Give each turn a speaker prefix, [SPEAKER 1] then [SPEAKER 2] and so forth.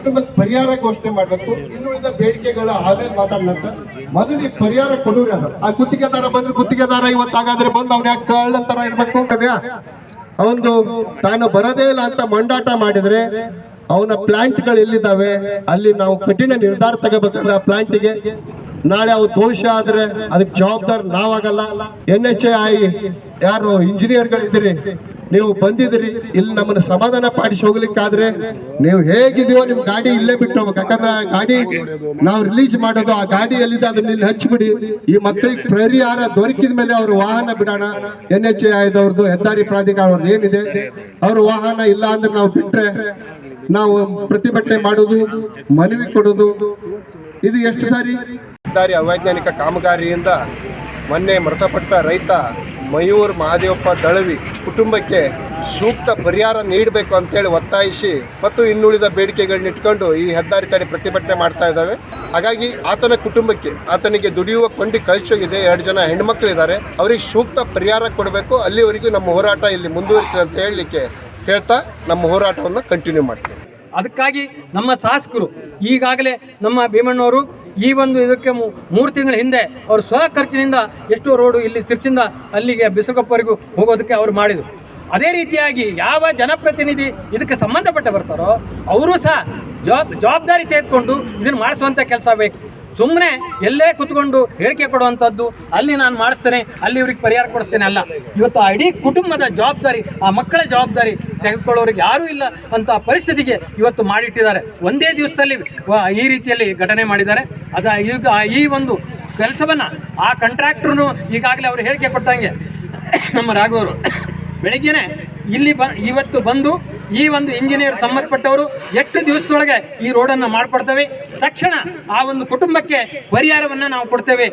[SPEAKER 1] ಕುಟುಂಬಕ್ಕೆ ಪರಿಹಾರ ಘೋಷಣೆ ಮಾಡಬೇಕು. ಇನ್ನುಳಿದ ಬೇಡಿಕೆಗಳು ಆಮೇಲೆ ಮಾತಾಡ್ಲಂತ ಮೊದಲು ಪರಿಹಾರ ಕೊಡೋರು ಯಾರು? ಆ ಗುತ್ತಿಗೆದಾರ ಬಂದ್ರೆ ಗುತ್ತಿಗೆದಾರ ಇವತ್ತು ಹಾಗಾದ್ರೆ ಬಂದು ಅವ್ನ ಯಾಕೆ ಕಳ್ಳ ತರ ಇರ್ಬೇಕು? ಅವನು ತಾನು ಬರದೇ ಇಲ್ಲ ಅಂತ ಮಂಡಾಟ ಮಾಡಿದ್ರೆ ಅವನ ಪ್ಲಾಂಟ್ಗಳು ಎಲ್ಲಿದ್ದಾವೆ? ಅಲ್ಲಿ ನಾವು ಕಠಿಣ ನಿರ್ಧಾರ ತಗೋಬೇಕಲ್ಲ ಪ್ಲಾಂಟಿಗೆ. ನಾಳೆ ಅವ್ರು ದೋಷ ಆದ್ರೆ ಅದಕ್ಕೆ ಜವಾಬ್ದಾರಿ ನಾವಾಗಲ್ಲ. ಎನ್ ಎಚ್ ಐ ಯಾರು ಇಂಜಿನಿಯರ್ಗಳಿದ್ದೀರಿ ನೀವು ಬಂದಿದ್ರಿ ಇಲ್ಲಿ ನಮ್ಮನ್ನು ಸಮಾಧಾನ ಪಾಡಿಸಿ ಹೋಗ್ಲಿಕ್ಕಾದ್ರೆ ನೀವು ಹೇಗಿದೆಯೋ ನಿಮ್ ಗಾಡಿ ಇಲ್ಲೇ ಬಿಟ್ಟು ಹೋಗ್ಬೇಕು. ಯಾಕಂದ್ರೆ ಗಾಡಿ ನಾವು ರಿಲೀಸ್ ಮಾಡೋದು, ಆ ಗಾಡಿ ಎಲ್ಲಿದೆ ಅದನ್ನ ಇಲ್ಲಿ ಹಚ್ಚಿಬಿಡಿ. ಈ ಮಕ್ಕಳಿಗೆ ಪರಿಹಾರ ದೊರಕಿದ ಮೇಲೆ ಅವ್ರ ವಾಹನ ಬಿಡೋಣ. ಎನ್ ಎಚ್ ಎ ಆಯ್ದವ್ರದ್ದು ಹೆದ್ದಾರಿ ಪ್ರಾಧಿಕಾರ ಅವ್ರದ್ದು ಏನಿದೆ, ಅವ್ರ ವಾಹನ ಇಲ್ಲ ಅಂದ್ರೆ ನಾವು ಬಿಟ್ರೆ ನಾವು ಪ್ರತಿಭಟನೆ ಮಾಡೋದು, ಮನವಿ ಕೊಡೋದು. ಇದು ಎಷ್ಟು ಸಾರಿ? ಅವೈಜ್ಞಾನಿಕ ಕಾಮಗಾರಿಯಿಂದ ಮೊನ್ನೆ ಮೃತಪಟ್ಟ ರೈತ ಮಯೂರ್ ಮಹಾದೇವಪ್ಪ ದಳವಿ ಕುಟುಂಬಕ್ಕೆ ಸೂಕ್ತ ಪರಿಹಾರ ನೀಡಬೇಕು ಅಂತೇಳಿ ಒತ್ತಾಯಿಸಿ ಮತ್ತು ಇನ್ನುಳಿದ ಬೇಡಿಕೆಗಳನ್ನ ಇಟ್ಕೊಂಡು ಈ ಹೆದ್ದಾರಿ ತಡೆ ಪ್ರತಿಭಟನೆ ಮಾಡ್ತಾ ಇದ್ದಾವೆ. ಹಾಗಾಗಿ ಆತನ ಕುಟುಂಬಕ್ಕೆ, ಆತನಿಗೆ ದುಡಿಯುವ ಕೊಂಡಿ ಕಳಿಸೋಗಿದೆ ಎರಡು ಜನ ಹೆಣ್ಮಕ್ಳಿದ್ದಾರೆ. ಅವರಿಗೆ ಸೂಕ್ತ ಪರಿಹಾರ ಕೊಡಬೇಕು. ಅಲ್ಲಿವರೆಗೂ ನಮ್ಮ ಹೋರಾಟ ಇಲ್ಲಿ ಮುಂದುವರಿಸಿದೆ ಅಂತ ಹೇಳಲಿಕ್ಕೆ ಹೇಳ್ತಾ ನಮ್ಮ ಹೋರಾಟವನ್ನು ಕಂಟಿನ್ಯೂ ಮಾಡ್ತೀವಿ.
[SPEAKER 2] ಅದಕ್ಕಾಗಿ ನಮ್ಮ ಶಾಸಕರು, ಈಗಾಗಲೇ ನಮ್ಮ ಭೀಮಣ್ಣವರು ಈ ಒಂದು ಇದಕ್ಕೆ ಮೂರು ತಿಂಗಳ ಹಿಂದೆ ಅವರು ಸ್ವ ಖರ್ಚಿನಿಂದ ಎಷ್ಟೋ ರೋಡು ಇಲ್ಲಿ ಸಿರ್ಚಿಂದ ಅಲ್ಲಿಗೆ ಬಿಸಗಪ್ಪವರೆಗೂ ಹೋಗೋದಕ್ಕೆ ಅವರು ಮಾಡಿದರು. ಅದೇ ರೀತಿಯಾಗಿ ಯಾವ ಜನಪ್ರತಿನಿಧಿ ಇದಕ್ಕೆ ಸಂಬಂಧಪಟ್ಟ ಬರ್ತಾರೋ ಅವರು ಸಹ ಜವಾಬ್ ಜವಾಬ್ದಾರಿ ತೆಗೆದುಕೊಂಡು ಇದನ್ನು ಮಾಡಿಸುವಂಥ ಕೆಲಸ ಬೇಕು. ಸುಮ್ಮನೆ ಎಲ್ಲೇ ಕುತ್ಕೊಂಡು ಹೇಳಿಕೆ ಕೊಡುವಂಥದ್ದು, ಅಲ್ಲಿ ನಾನು ಮಾಡಿಸ್ತೇನೆ, ಅಲ್ಲಿ ಇವ್ರಿಗೆ ಪರಿಹಾರ ಕೊಡಿಸ್ತೇನೆ ಅಲ್ಲ. ಇವತ್ತು ಆ ಇಡೀ ಕುಟುಂಬದ ಜವಾಬ್ದಾರಿ, ಆ ಮಕ್ಕಳ ಜವಾಬ್ದಾರಿ ತೆಗೆದುಕೊಳ್ಳೋರಿಗೆ ಯಾರೂ ಇಲ್ಲ ಅಂತ ಪರಿಸ್ಥಿತಿಗೆ ಇವತ್ತು ಮಾಡಿಟ್ಟಿದ್ದಾರೆ. ಒಂದೇ ದಿವಸದಲ್ಲಿ ಈ ರೀತಿಯಲ್ಲಿ ಘಟನೆ ಮಾಡಿದ್ದಾರೆ. ಅದ ಈಗ ಈ ಒಂದು ಕೆಲಸವನ್ನು ಆ ಕಾಂಟ್ರಾಕ್ಟ್ರು ಈಗಾಗಲೇ ಅವರು ಹೇಳಿಕೆ ಕೊಟ್ಟಂಗೆ ನಮ್ಮ ರಾಘವರು, ಬೆಳಗ್ಗೆನೇ ಇಲ್ಲಿ ಬ, ಇವತ್ತು ಬಂದು ಈ ಒಂದು ಇಂಜಿನಿಯರ್ ಸಂಬಂಧಪಟ್ಟವರು ಎಷ್ಟು ದಿವಸದೊಳಗೆ ಈ ರೋಡನ್ನು ಮಾಡಿಕೊಡ್ತೇವೆ. ತಕ್ಷಣ ಆ ಒಂದು ಕುಟುಂಬಕ್ಕೆ ಪರಿಹಾರವನ್ನು ನಾವು ಕೊಡ್ತೇವೆ.